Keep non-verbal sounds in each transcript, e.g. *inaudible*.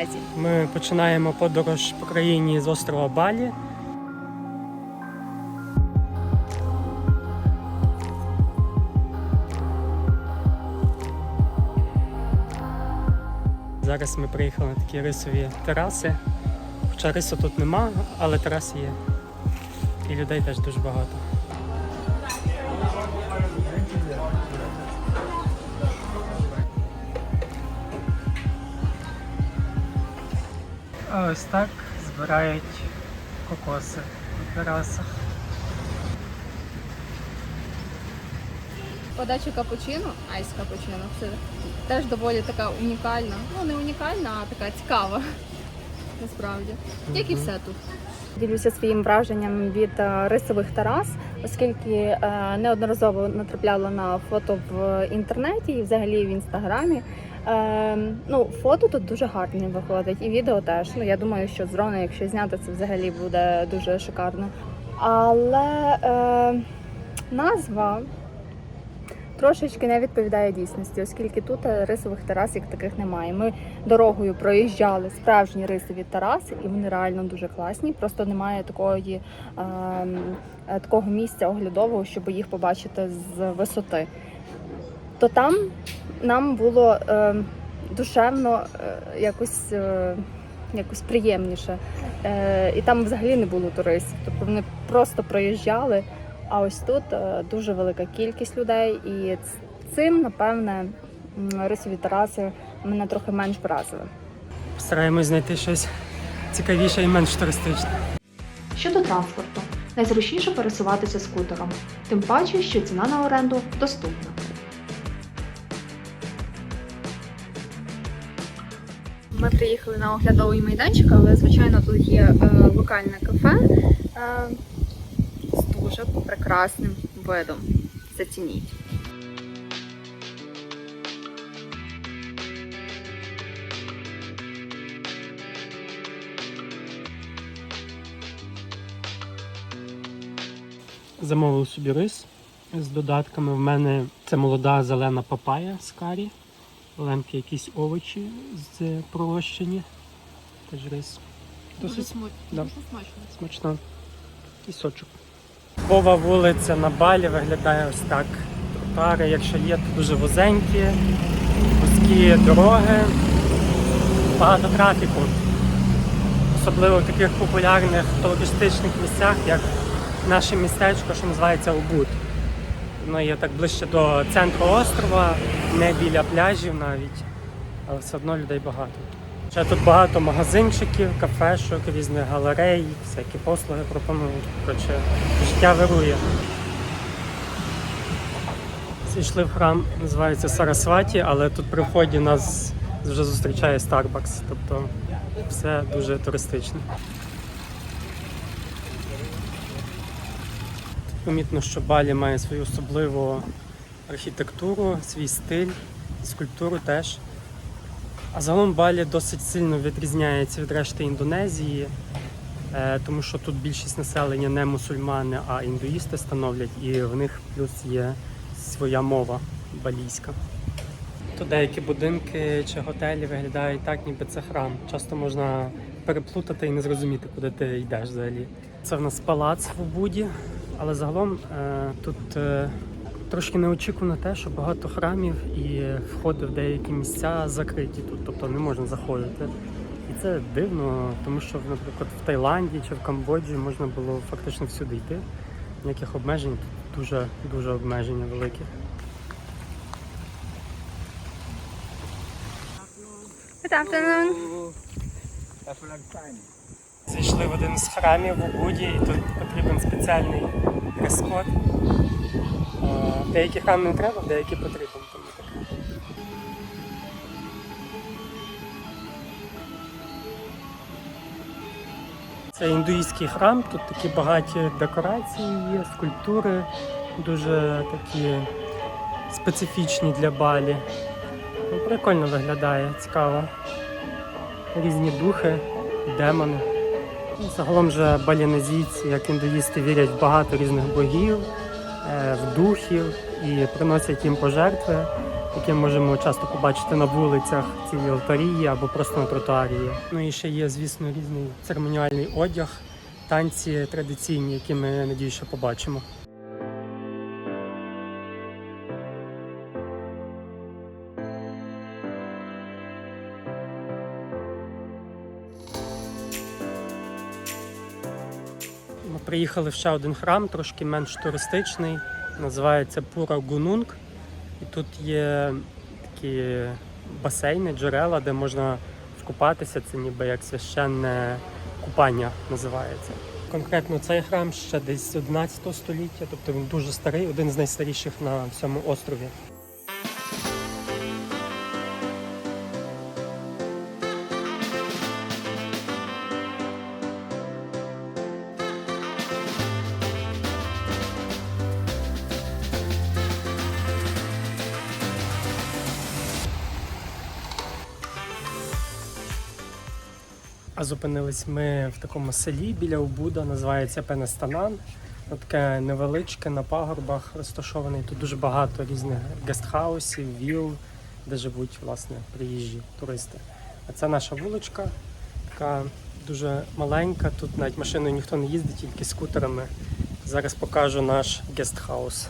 Індонезії. Ми починаємо подорож по країні з острова Балі. Зараз ми приїхали на такі рисові тераси. Хоча рису тут нема, але тераси є. І людей теж дуже багато. А ось так збирають кокоси на терасах. Подача капучино, айс капучино, це теж доволі така унікальна. Ну не унікальна, а така цікава. Насправді. Як і все тут. Ділюся своїм враженням від е, рисових терас, оскільки е, неодноразово натрапляла на фото в інтернеті і взагалі в інстаграмі. Е, ну, фото тут дуже гарні виходить, і відео теж. Ну я думаю, що з дрона, якщо зняти, це взагалі буде дуже шикарно. Але е, назва трошечки не відповідає дійсності, оскільки тут рисових терас як таких немає. Ми дорогою проїжджали справжні рисові тераси, і вони реально дуже класні. Просто немає такої, е, такого місця оглядового, щоб їх побачити з висоти. То там нам було ем, душевно е, якось. е, Якось приємніше. Е, і там взагалі не було туристів. Тобто вони просто проїжджали. А ось тут е, дуже велика кількість людей, і цим, напевне, рисові тераси мене трохи менш вразили. Стараємось знайти щось цікавіше і менш туристичне. Щодо транспорту, найзручніше пересуватися скутером, тим паче, що ціна на оренду доступна. Ми приїхали на оглядовий майданчик, але звичайно тут є е, локальне кафе е, з дуже прекрасним видом. Зацініть. Замовив собі рис з додатками. В мене це молода зелена папая з карі, лемки якісь овочі з пророщені. Теж рис. Досить Да. смачно. смачно. І сочок. Типова вулиця на Балі виглядає ось так. Тротуари, якщо є, то дуже вузенькі, вузькі дороги, багато трафіку. Особливо в таких популярних туристичних місцях, як наше містечко, що називається Убуд. Воно є так ближче до центру острова, не біля пляжів навіть, але все одно людей багато. Ще тут багато магазинчиків, кафешок, різних галерей, всякі послуги пропонують. Коротше, життя вирує. Зійшли в храм, називається Сарасваті, але тут при вході нас вже зустрічає Starbucks, тобто все дуже туристично. Помітно, що Балі має свою особливу архітектуру, свій стиль, скульптуру теж. А загалом Балі досить сильно відрізняється від решти Індонезії, е, тому що тут більшість населення не мусульмани, а індуїсти становлять, і в них плюс є своя мова балійська. Тут деякі будинки чи готелі виглядають так, ніби це храм. Часто можна переплутати і не зрозуміти, куди ти йдеш взагалі. Це в нас палац в Убуді, але загалом е, тут е, трошки неочікувано те, що багато храмів і входи в деякі місця закриті тут, тобто не можна заходити. І це дивно, тому що, наприклад, в Таїланді чи в Камбоджі можна було фактично всюди йти. Ніяких обмежень, тут дуже дуже обмеження великі. Зайшли в один з храмів в Убуді, і тут потрібен спеціальний дрес-код. Е, Деякі храми не треба, деякі потрібен. Тому таке. Це індуїзький храм, тут такі багаті декорації є, скульптури, дуже такі специфічні для балі. Ну, прикольно виглядає, цікаво. Різні духи, демони. Загалом же балінезійці, як індуїсти, вірять в багато різних богів, е, в духів і приносять їм пожертви. які можемо часто побачити на вулицях, ці алтарії або просто на тротуарі. Ну і ще є, звісно, різний церемоніальний одяг, танці традиційні, які ми надію, побачимо. Приїхали в ще один храм, трошки менш туристичний. Називається Пура Гунунг. І тут є такі басейни, джерела, де можна вкупатися. Це ніби як священне купання називається. Конкретно цей храм ще десь з 11 століття, тобто він дуже старий, один з найстаріших на всьому острові. А зупинились ми в такому селі біля Убуда, називається Пенестанан. Воно Таке невеличке на пагорбах розташований. Тут дуже багато різних гестхаусів, віл, де живуть власне приїжджі туристи. А це наша вуличка, така дуже маленька. Тут навіть машиною ніхто не їздить, тільки скутерами. Зараз покажу наш гестхаус.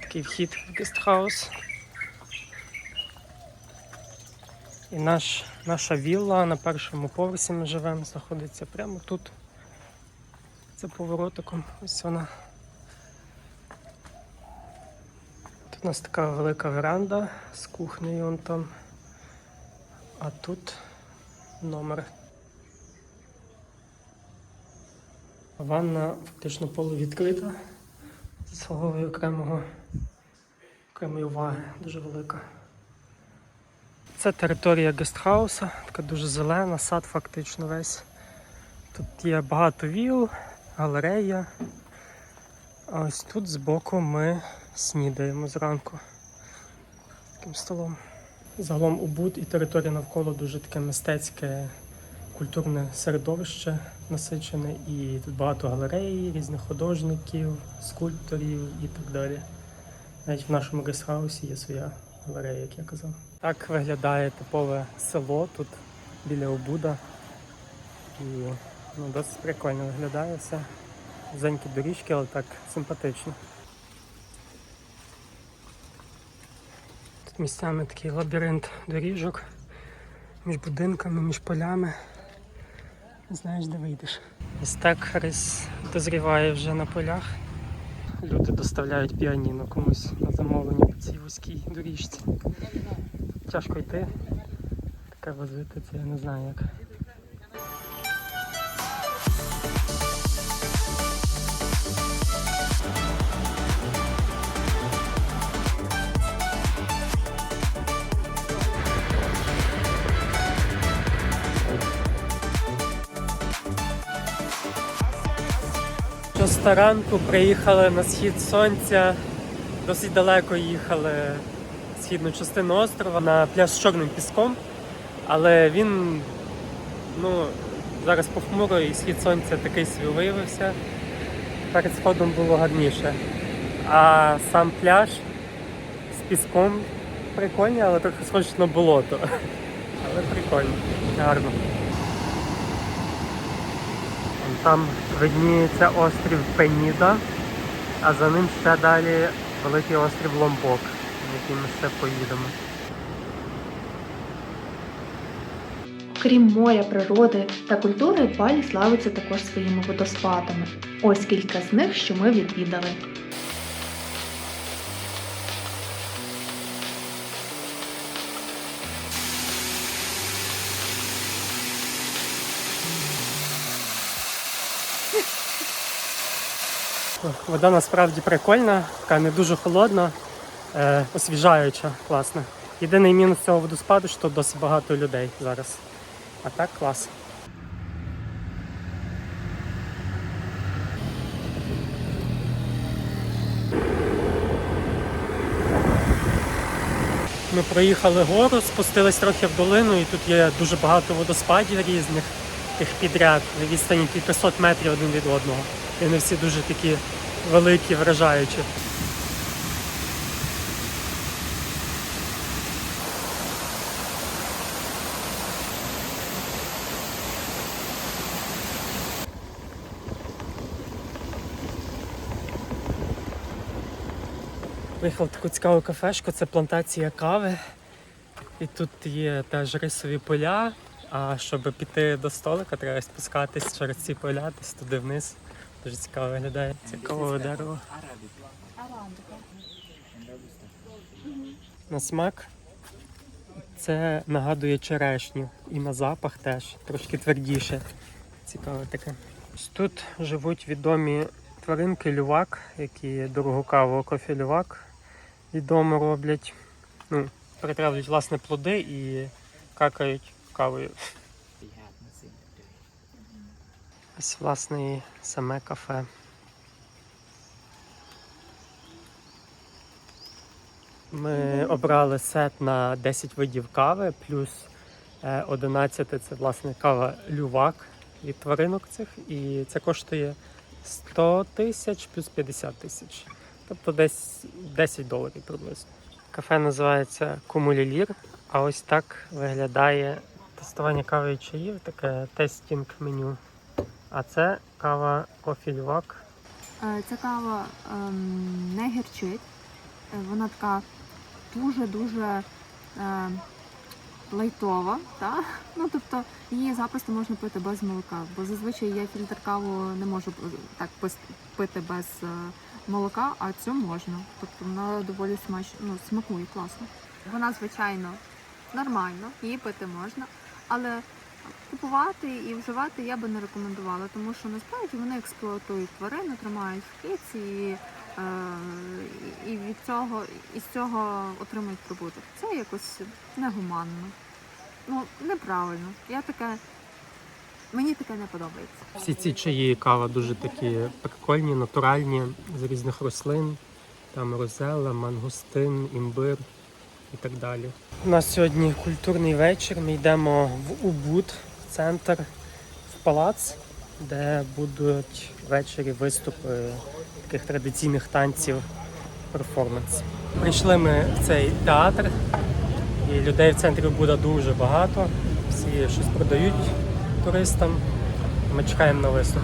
Такий вхід в гестхаус. І наш, наша вілла на першому поверсі ми живемо, знаходиться прямо тут. За поворотиком. Ось вона. Тут у нас така велика веранда з кухнею он там. А тут номер. Ванна фактично полувідкрита. Заслуговує окремої уваги, дуже велика. Це територія гестхауса, така дуже зелена, сад фактично весь. Тут є багато віл, галерея. А ось тут збоку ми снідаємо зранку таким столом. Загалом Убуд і територія навколо дуже таке мистецьке, культурне середовище насичене, і тут багато галерей, різних художників, скульпторів і так далі. Навіть в нашому гестхаусі є своя галерея, як я казав. Так виглядає типове село тут біля Обуда. І ну, досить прикольно виглядає все. Зенькі доріжки, але так симпатично. Тут місцями такий лабіринт доріжок між будинками, між полями. Знаєш, де вийдеш. Ось так дозріває вже на полях. Люди доставляють піаніно комусь на замовлення по цій вузькій доріжці. Тяжко йти. Таке возити, це я не знаю як. Шоста ранку приїхали на схід сонця. Досить далеко їхали в східну частину острова на пляж з чорним піском. Але він ну, зараз похмуро і схід сонця такий собі виявився. Перед сходом було гарніше. А сам пляж з піском прикольний, але трохи схоже на болото. Але прикольно, гарно. Там видніється острів Пеніда, а за ним ще далі великий острів Ломбок, який ми ще поїдемо. Крім моря, природи та культури, Балі славиться також своїми водоспадами. Ось кілька з них, що ми відвідали. Вода насправді прикольна, така не дуже холодна, е, освіжаюча, класна. Єдиний мінус цього водоспаду, що досить багато людей зараз. А так клас. Ми проїхали гору, спустились трохи в долину, і тут є дуже багато водоспадів різних, тих підряд, на відстані 500 метрів один від одного. І вони всі дуже такі великі, вражаючі. Виїхав таку цікаву кафешку, це плантація кави. І тут є теж рисові поля. А щоб піти до столика, треба спускатись через ці поля, десь туди вниз. Дуже цікаво виглядає. Цікаве дерево. На смак це нагадує черешню. І на запах теж трошки твердіше. Цікаве таке. Тут живуть відомі тваринки лювак, які дорогу каву кофі лювак відомо роблять. Ну, перетравлюють власне плоди і какають кавою. Ось власне і саме кафе. Ми обрали сет на 10 видів кави, плюс е, 11 це власне кава лювак від тваринок цих. І це коштує 100 тисяч плюс 50 тисяч. Тобто десь 10 доларів приблизно. Кафе називається Кумулілір, а ось так виглядає тестування кави і чаїв, таке тестінг меню. А це кава кофі лювак. Е, Ця кава ем, не гірчить. Е, Вона така дуже-дуже е, лайтова. Та? Ну, тобто її запросто можна пити без молока, бо зазвичай я фільтр каву не можу е, так пити без молока, а цю можна. Тобто вона доволі смач... ну, смакує класно. Вона, звичайно, нормально, її пити можна, але купувати і вживати я би не рекомендувала, тому що насправді вони експлуатують тварини, тримають в киці і, е, і від цього і з цього отримують прибуток. Це якось негуманно. Ну, неправильно. Я таке. Мені таке не подобається. Всі ці чаї і кава дуже такі прикольні, натуральні, з різних рослин. Там розела, мангустин, імбир і так далі. У нас сьогодні культурний вечір. Ми йдемо в Убуд, в центр, в палац, де будуть ввечері виступи таких традиційних танців, перформанс. Прийшли ми в цей театр, і людей в центрі Буда дуже багато. Всі щось продають туристам. Ми чекаємо на виступ.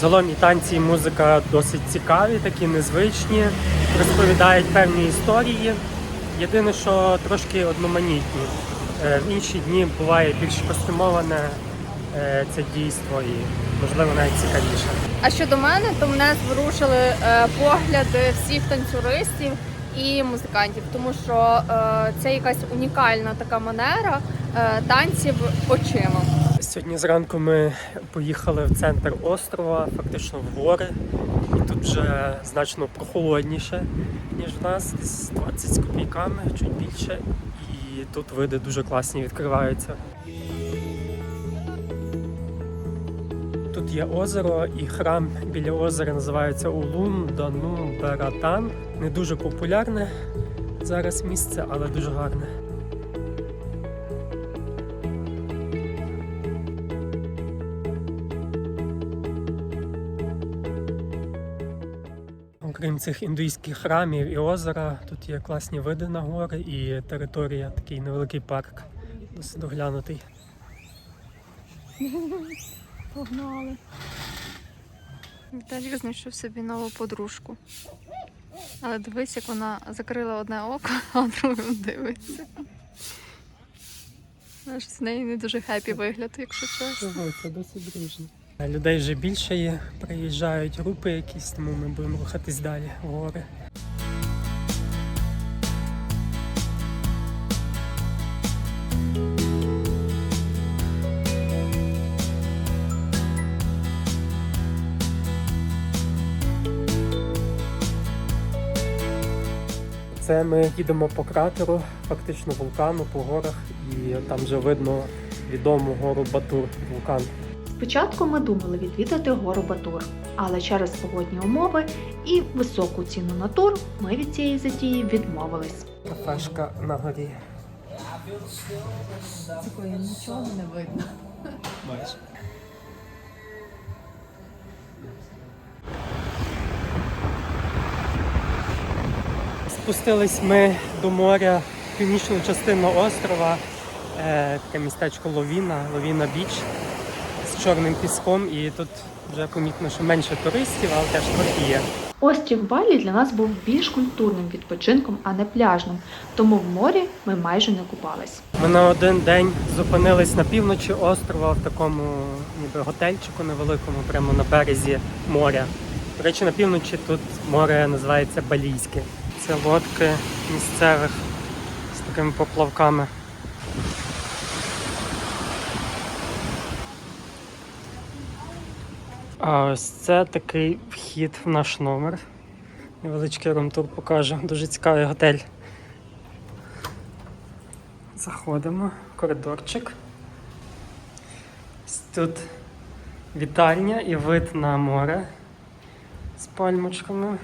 Загалом і танці, і музика досить цікаві, такі незвичні, розповідають певні історії. Єдине, що трошки одноманітні. Е, В інші дні буває більш костюмоване е, це дійство і, можливо, навіть цікавіше. А щодо мене, то мене зворушили е, погляди всіх танцюристів і музикантів, тому що це якась унікальна така манера танців очима. Сьогодні зранку ми поїхали в центр острова, фактично в гори. І тут вже значно прохолодніше, ніж в нас, десь 20 з копійками, чуть більше. І тут види дуже класні відкриваються. Тут є озеро і храм біля озера називається Улун Дану Бератан. Не дуже популярне зараз місце, але дуже гарне. Цих індуїзьких храмів і озера, тут є класні види на гори і територія, такий невеликий парк, досить доглянутий. *laughs* Погнали. Віталік знайшов собі нову подружку. Але дивись, як вона закрила одне око, *laughs* а другим дивиться. З неї не дуже хеппі вигляд, якщо чесно. Це досить дружно. Людей вже більше є, приїжджають групи якісь, тому ми будемо рухатись далі в гори. Це ми їдемо по кратеру, фактично вулкану, по горах, і там вже видно відому гору Батур, вулкан. Спочатку ми думали відвідати гору Батур, але через погодні умови і високу ціну на тур ми від цієї затії відмовились. Кафешка на горі. Такої нічого не видно. Спустились ми до моря в північну частину острова, е, таке містечко Ловіна, Ловіна Біч з чорним піском. І тут вже помітно, що менше туристів, але теж трохи є. Острів Балі для нас був більш культурним відпочинком, а не пляжним, тому в морі ми майже не купались. Ми на один день зупинились на півночі острова в такому ніби готельчику невеликому, прямо на березі моря. До речі, на півночі тут море називається Балійське. Це лодки місцевих з такими поплавками. А ось це такий вхід в наш номер. Невеличкий румтур покажу. Дуже цікавий готель. Заходимо, коридорчик. Тут вітальня і вид на море з пальмочками.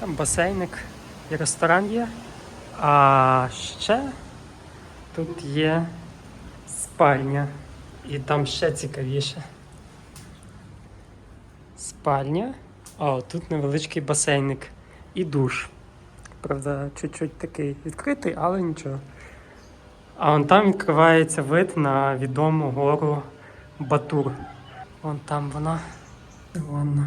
Там басейник і ресторан є. А ще тут є спальня. І там ще цікавіше. Спальня. А тут невеличкий басейник і душ. Правда, чуть-чуть такий відкритий, але нічого. А вон там відкривається вид на відому гору Батур. Вон там вона. Вон.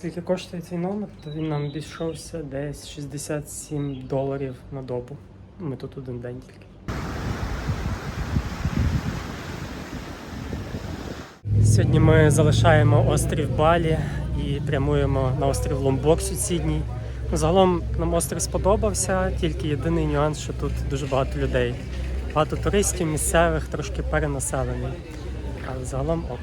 Скільки коштує цей номер, то він нам обійшовся десь 67 доларів на добу. Ми тут один день тільки. Сьогодні ми залишаємо острів Балі і прямуємо на острів Ломбок сусідній. Загалом нам острів сподобався, тільки єдиний нюанс, що тут дуже багато людей. Багато туристів, місцевих, трошки перенаселений. Але загалом ок.